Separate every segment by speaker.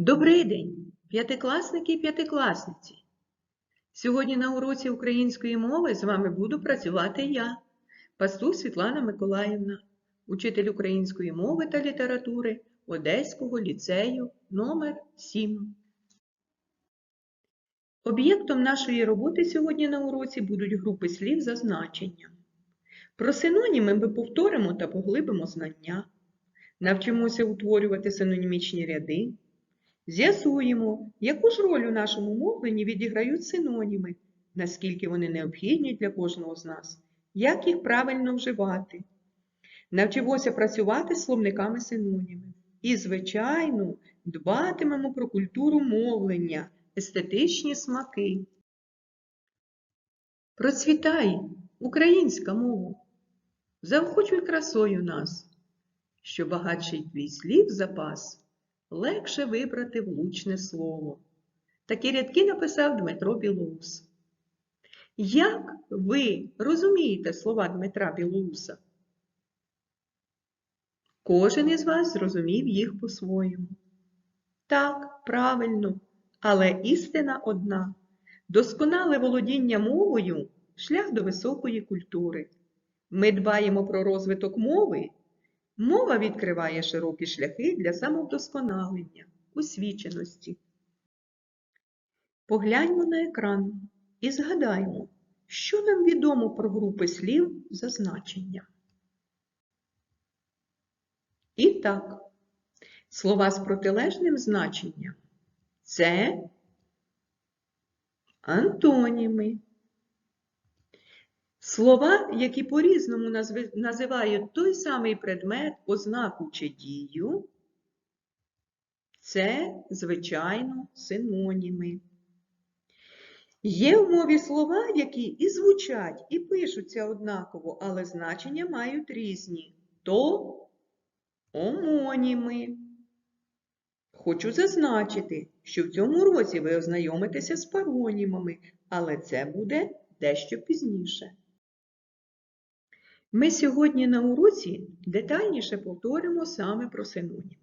Speaker 1: Добрий день, п'ятикласники і п'ятикласниці. Сьогодні на уроці української мови з вами буду працювати я, пастух Світлана Миколаївна, учитель української мови та літератури Одеського ліцею номер 7. Об'єктом нашої роботи сьогодні на уроці будуть групи слів за значенням. Про синоніми ми повторимо та поглибимо знання, навчимося утворювати синонімічні ряди. З'ясуємо, яку ж роль у нашому мовленні відіграють синоніми, наскільки вони необхідні для кожного з нас, як їх правильно вживати. Навчимося працювати з словниками синонімів. І, звичайно, дбатимемо про культуру мовлення, естетичні смаки. Процвітай, українська мова, заохочуй красою нас, що багатший твій слів запас легше вибрати влучне слово. Такі рядки написав Дмитро Білоус. Як ви розумієте слова Дмитра Білоуса? Кожен із вас зрозумів їх по-своєму. Так, правильно, але істина одна. Досконале володіння мовою шлях до високої культури. Ми дбаємо про розвиток мови. Мова відкриває широкі шляхи для самовдосконалення, освіченості. Погляньмо на екран і згадаємо, що нам відомо про групи слів за значенням. І так, слова з протилежним значенням це антоніми. Слова, які по-різному називають той самий предмет, ознаку чи дію, це, звичайно, синоніми. Є в мові слова, які і звучать, і пишуться однаково, але значення мають різні. То омоніми. Хочу зазначити, що в цьому році ви ознайомитеся з паронімами, але це буде дещо пізніше. Ми сьогодні на уроці детальніше повторимо саме про синоніми.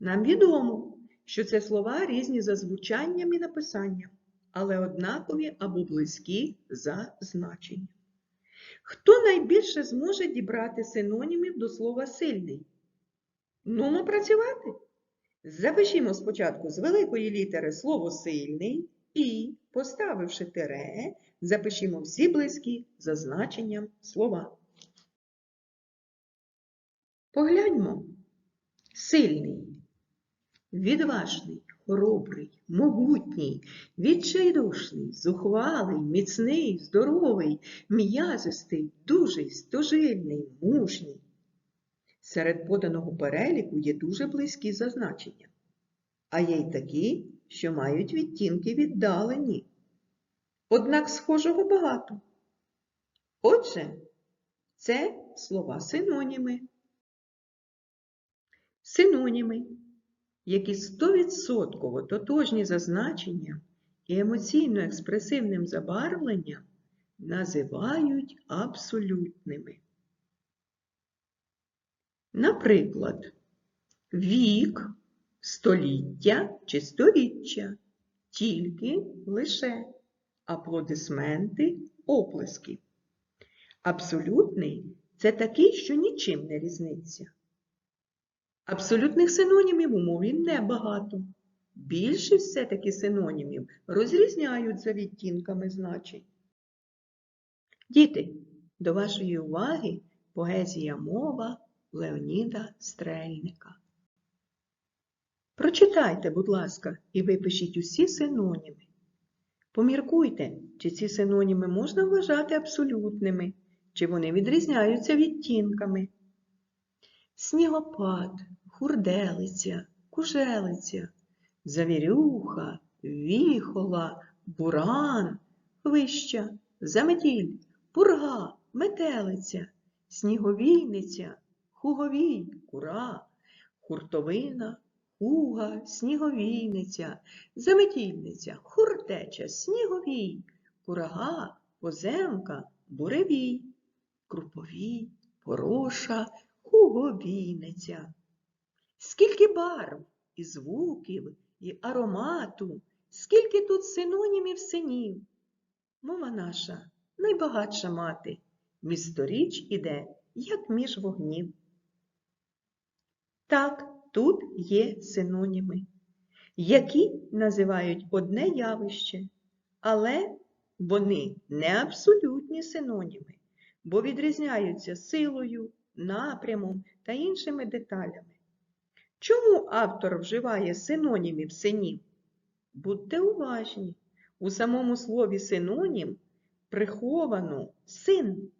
Speaker 1: Нам відомо, що це слова різні за звучанням і написанням, але однакові або близькі за значенням. Хто найбільше зможе дібрати синонімів до слова сильний? Нумо працювати. Запишімо спочатку з великої літери слово сильний і, поставивши тире, запишімо всі близькі за значенням слова. Погляньмо. Сильний, відважний, хоробрий, могутній, відчайдушний, зухвалий, міцний, здоровий, м'язистий, дужий, стожильний, мужній. Серед поданого переліку є дуже близькі зазначення, а є й такі, що мають відтінки віддалені. Однак схожого багато. Отже, це слова синоніми. Синоніми, які 100% тотожні за значенням і емоційно-експресивним забарвленням, називають абсолютними. Наприклад, вік, століття чи сторіччя, тільки лише аплодисменти, оплески. Абсолютний це такий, що нічим не різниться. Абсолютних синонімів у мові небагато. Більшість все-таки синонімів розрізняють за відтінками значень. Діти, до вашої уваги поезія мова Леоніда Стрельника. Прочитайте, будь ласка, і випишіть усі синоніми. Поміркуйте, чи ці синоніми можна вважати абсолютними, чи вони відрізняються відтінками. Снігопад, хурделиця, кужелиця, завірюха, віхола, буран, вища, заметіль, пурга, метелиця, сніговійниця, хуговій, кура, хуртовина, хуга, сніговійниця, заметільниця, хуртеча, сніговій, курага, поземка, буревій, круповій, пороша, хуговійниця. Скільки барв і звуків, і аромату. Скільки тут синонімів синів. Мова наша найбагатша мати, місторіч іде, як між вогнів. Так, тут є синоніми, які називають одне явище, але вони не абсолютні синоніми, бо відрізняються силою, напрямом та іншими деталями. Чому автор вживає синонімів синів? Будьте уважні, у самому слові синонім приховано син.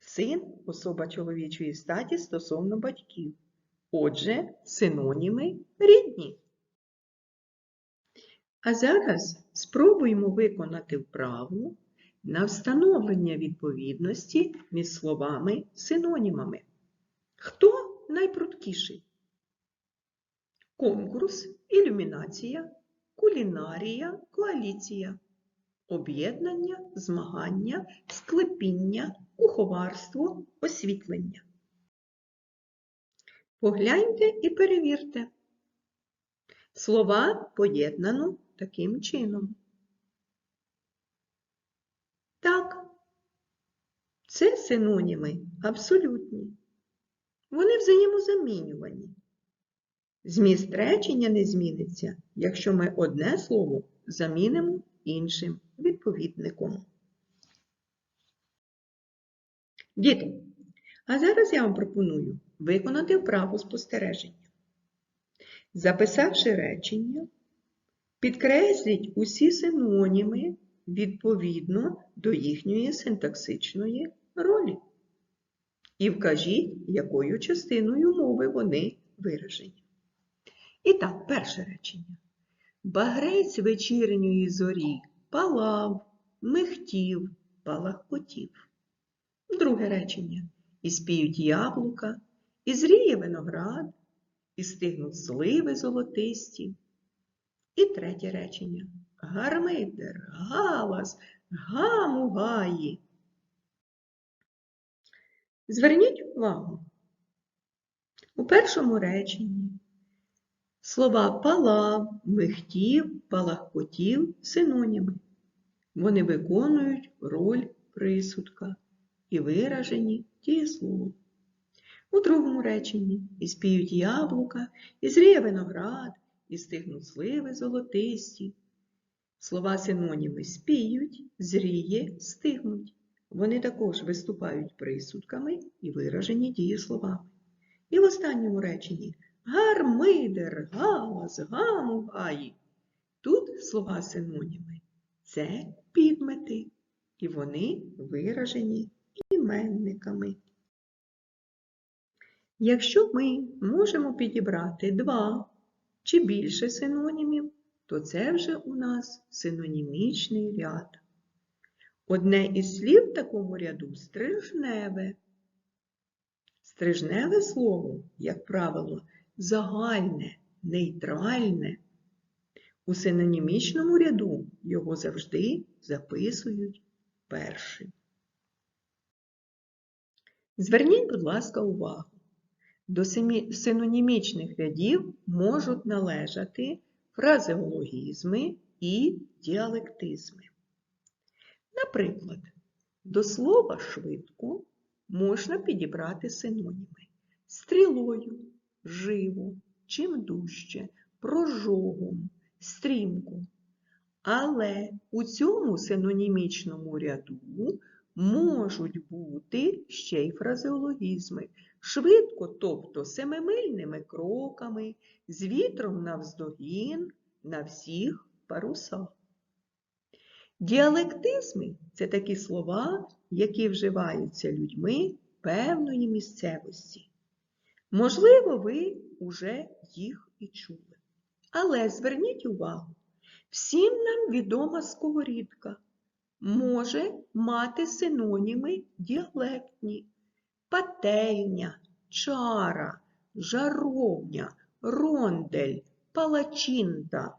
Speaker 1: Син особа чоловічої статі стосовно батьків. Отже, синоніми рідні. А зараз спробуємо виконати вправу на встановлення відповідності між словами синонімами. Хто найпруткіший? Конкурс, ілюмінація, кулінарія, коаліція, об'єднання, змагання, склепіння, куховарство, освітлення. Погляньте і перевірте. Слова поєднано таким чином. Так, це синоніми абсолютні. Вони взаємозамінювані. Зміст речення не зміниться, якщо ми одне слово замінимо іншим відповідником. Діти, а зараз я вам пропоную виконати вправу спостереження. Записавши речення, підкресліть усі синоніми відповідно до їхньої синтаксичної ролі. І вкажіть, якою частиною мови вони виражені. І так, перше речення. Багрець вечірньої зорі палав, михтів, палахкотів. Друге речення. І спіють яблука, і зріє виноград, і стигнуть сливи золотисті. І третє речення. Гармидер, галас, гам у гаї. Зверніть увагу. У першому реченні слова палав, михтів, палахкотів синоніми. Вони виконують роль присудка і виражені дієсловом. У другому реченні і спіють яблука, і зріє виноград, і стигнуть сливи золотисті. Слова синоніми спіють, зріє, стигнуть. Вони також виступають присудками і виражені дієсловами. І в останньому реченні гармидер, галас, гаму гаї. Тут слова синоніми це підмети, і вони виражені іменниками. Якщо ми можемо підібрати два чи більше синонімів, то це вже у нас синонімічний ряд. Одне із слів в такому ряду стрижневе. Стрижневе слово, як правило, загальне, нейтральне. У синонімічному ряду його завжди записують першим. Зверніть, будь ласка, увагу. До синонімічних рядів можуть належати фразеологізми і діалектизми. Наприклад, до слова швидко можна підібрати синоніми стрілою, живо, чим дужче, прожогом, стрімко. Але у цьому синонімічному ряду можуть бути ще й фразеологізми. Швидко, тобто семимильними кроками, з вітром навздогін на всіх парусах. Діалектизми це такі слова, які вживаються людьми певної місцевості. Можливо, ви уже їх і чули. Але зверніть увагу, всім нам відома сковорідка може мати синоніми діалектні пательня, чара, жаровня, рондель, палачинта.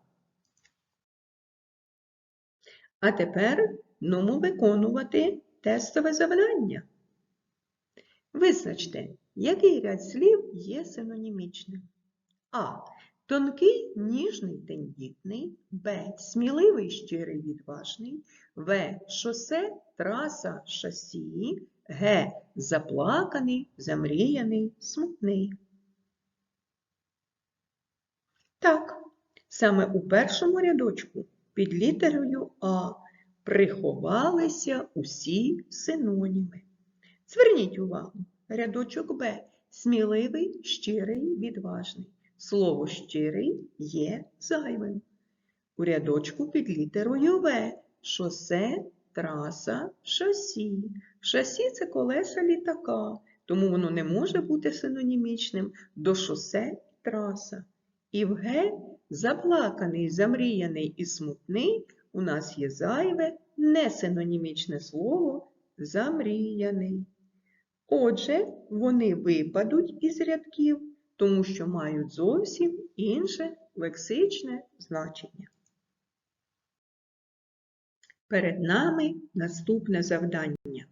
Speaker 1: А тепер нумо виконувати тестове завдання. Визначте, який ряд слів є синонімічним. А. Тонкий, ніжний, тендітний, Б. Сміливий, щирий, відважний, В. Шосе, траса, шасі, Г. Заплаканий, замріяний, смутний. Так, саме у першому рядочку під літерою А приховалися усі синоніми. Зверніть увагу, рядочок Б сміливий, щирий, відважний. Слово щирий є зайвим. У рядочку під літерою В шосе, траса, шасі. Шасі це колеса літака, тому воно не може бути синонімічним до шосе траса. І в Г заплаканий, замріяний і смутний у нас є зайве несинонімічне слово замріяний. Отже, вони випадуть із рядків, тому що мають зовсім інше лексичне значення. Перед нами наступне завдання.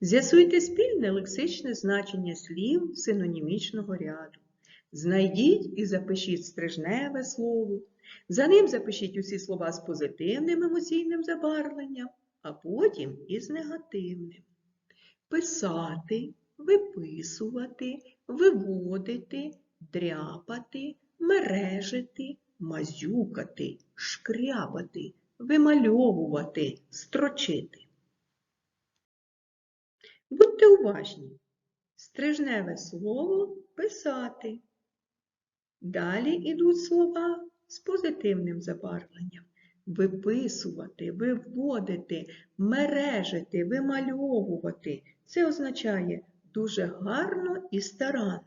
Speaker 1: З'ясуйте спільне лексичне значення слів синонімічного ряду. Знайдіть і запишіть стрижневе слово. За ним запишіть усі слова з позитивним емоційним забарвленням, а потім із негативним. Писати, виписувати, виводити, дряпати, мережити, мазюкати, шкрябати, вимальовувати, строчити. Будьте уважні. Стрижневе слово писати. Далі йдуть слова з позитивним забарвленням. Виписувати, виводити, мережити, вимальовувати. Це означає дуже гарно і старанно.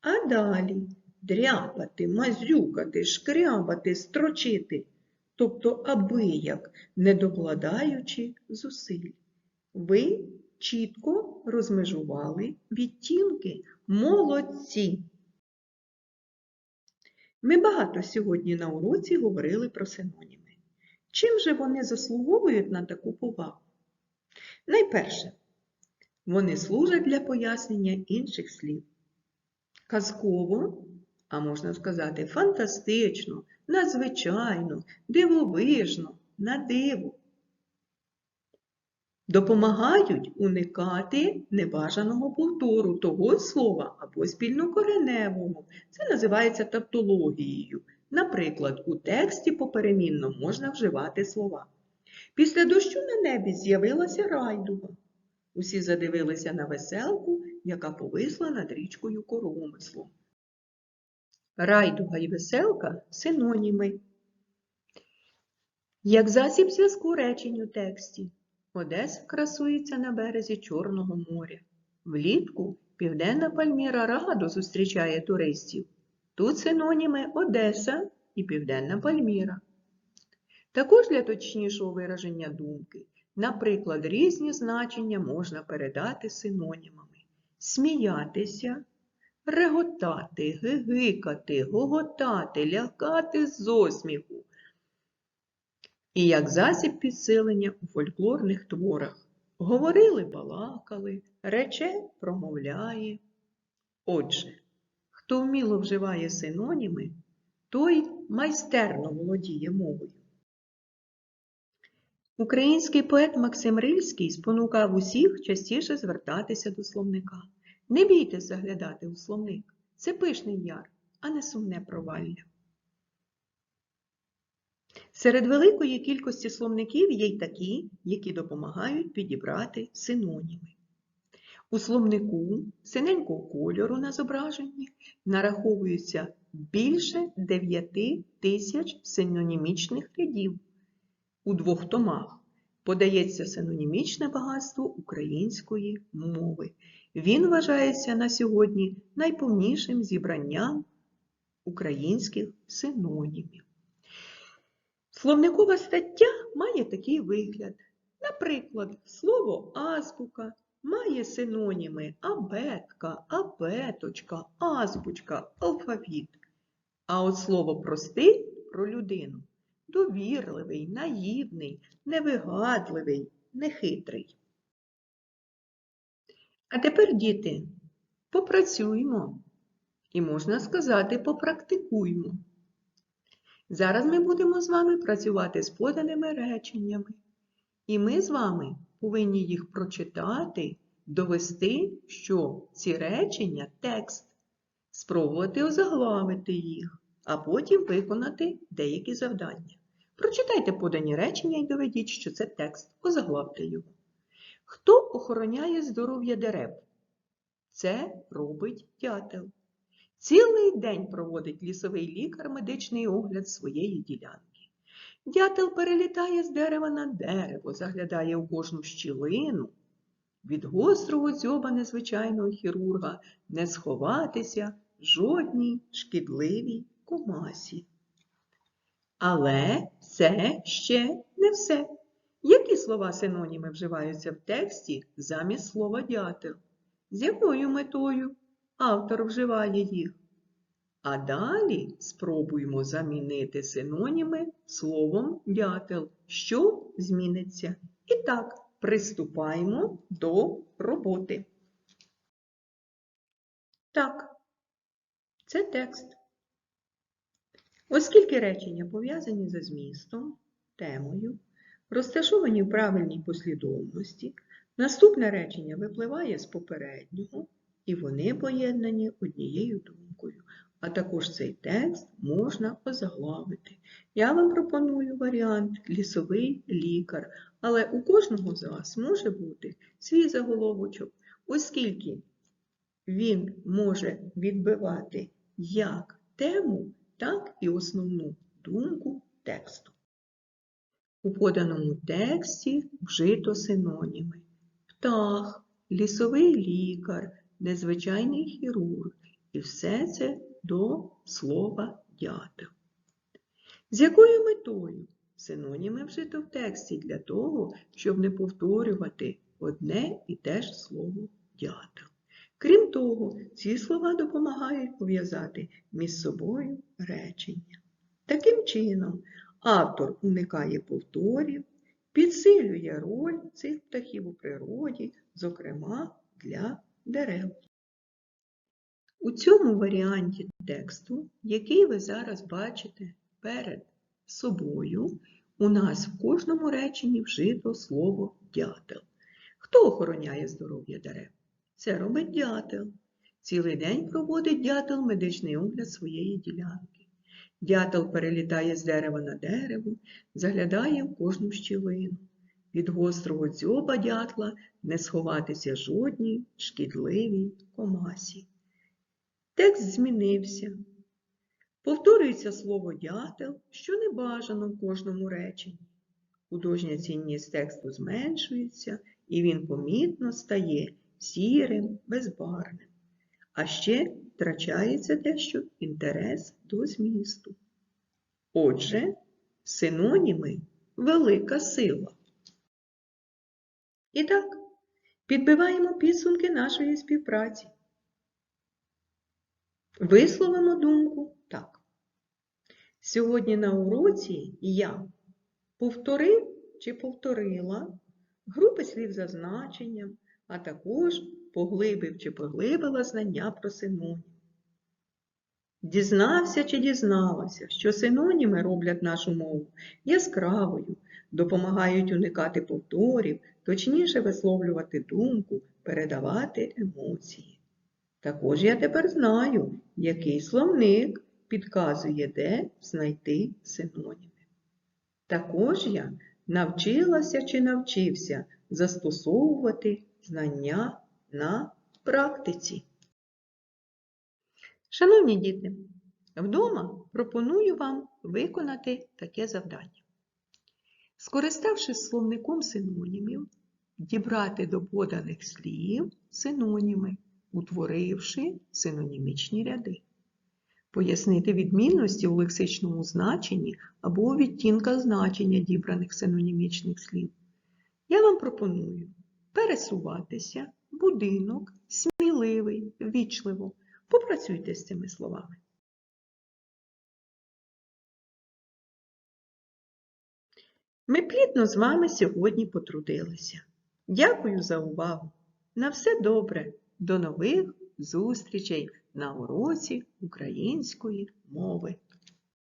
Speaker 1: А далі дряпати, мазюкати, шкрябати, строчити, тобто абияк, не докладаючи зусиль. Ви чітко розмежували відтінки молодці. Ми багато сьогодні на уроці говорили про синоніми. Чим же вони заслуговують на таку повагу? Найперше, вони служать для пояснення інших слів. Казково, а можна сказати, фантастично, надзвичайно, дивовижно, на диво. Допомагають уникати небажаного повтору того слова або спільнокореневого. Це називається тавтологією. Наприклад, у тексті поперемінно можна вживати слова. Після дощу на небі з'явилася райдуга. Усі задивилися на веселку, яка повисла над річкою коромислом. Райдуга і веселка синоніми. Як засіб зв'язку речень у тексті. Одеса красується на березі Чорного моря. Влітку південна Пальміра радо зустрічає туристів. Тут синоніми Одеса і Південна Пальміра. Також для точнішого вираження думки, наприклад, різні значення можна передати синонімами. Сміятися, реготати, гигикати, гоготати, лякати з осміху, і як засіб підсилення у фольклорних творах. Говорили, балакали, рече промовляє. Отже, хто вміло вживає синоніми, той майстерно володіє мовою. Український поет Максим Рильський спонукав усіх частіше звертатися до словника. Не бійтесь заглядати у словник. Це пишний яр, а не сумне провалля. Серед великої кількості словників є й такі, які допомагають підібрати синоніми. У словнику синенького кольору на зображенні нараховується більше 9 тисяч синонімічних рядів. У двох томах подається синонімічне багатство української мови. Він вважається на сьогодні найповнішим зібранням українських синонімів. Словникова стаття має такий вигляд. Наприклад, слово азбука має синоніми абетка, абеточка, азбучка, алфавіт. А от слово простий про людину довірливий, наївний, невигадливий, нехитрий. А тепер, діти, попрацюємо. І можна сказати, попрактикуймо. Зараз ми будемо з вами працювати з поданими реченнями. І ми з вами повинні їх прочитати, довести, що ці речення текст, спробувати озаглавити їх, а потім виконати деякі завдання. Прочитайте подані речення і доведіть, що це текст, озаглавте його. Хто охороняє здоров'я дерев? Це робить дятел. Цілий день проводить лісовий лікар медичний огляд своєї ділянки. Дятел перелітає з дерева на дерево, заглядає у кожну щілину. Від гострого дзьоба незвичайного хірурга не сховатися жодній шкідливій комасі. Але це ще не все. Які слова синоніми вживаються в тексті замість слова дятел? З якою метою автор вживає їх? А далі спробуємо замінити синоніми словом дятел, що зміниться. І так, приступаємо до роботи. Так, це текст. Оскільки речення пов'язані за змістом, темою, розташовані в правильній послідовності, наступне речення випливає з попереднього, і вони поєднані однією думкою. А також цей текст можна озаглавити. Я вам пропоную варіант лісовий лікар, але у кожного з вас може бути свій заголовочок, оскільки він може відбивати як тему, так і основну думку тексту. У поданому тексті вжито синоніми птах, лісовий лікар, незвичайний хірург і все це до слова дятел. З якою метою синоніми вжито в тексті для того, щоб не повторювати одне і те ж слово дятел. Крім того, ці слова допомагають пов'язати між собою речення. Таким чином, автор уникає повторів, підсилює роль цих птахів у природі, зокрема для дерев. У цьому варіанті тексту, який ви зараз бачите перед собою, у нас в кожному реченні вжито слово дятел. Хто охороняє здоров'я дерев? Це робить дятел. Цілий день проводить дятел медичний огляд своєї ділянки. Дятел перелітає з дерева на дерево, заглядає в кожну щілину. Від гострого дзьоба дятла не сховатися жодній шкідливій комасі. Текст змінився. Повторюється слово дятел, що не бажано в кожному реченні. Художня цінність тексту зменшується, і він помітно стає сірим, безбарвним. А ще втрачається дещо інтерес до змісту. Отже, синоніми велика сила. І так, підбиваємо підсумки нашої співпраці. Висловимо думку так. Сьогодні на уроці я повторив чи повторила групи слів за значенням, а також поглибив чи поглибила знання про синонім. Дізнався чи дізналася, що синоніми роблять нашу мову яскравою, допомагають уникати повторів, точніше висловлювати думку, передавати емоції. Також я тепер знаю, який словник підказує, де знайти синоніми. Також я навчилася чи навчився застосовувати знання на практиці. Шановні діти, вдома пропоную вам виконати таке завдання. Скориставшись словником синонімів, дібрати до поданих слів синоніми, утворивши синонімічні ряди. Пояснити відмінності у лексичному значенні або у відтінках значення дібраних синонімічних слів. Я вам пропоную пересуватися, будинок, сміливий, ввічливо. Попрацюйте з цими словами. Ми плідно з вами сьогодні потрудилися. Дякую за увагу. На все добре. До нових зустрічей на уроці української мови.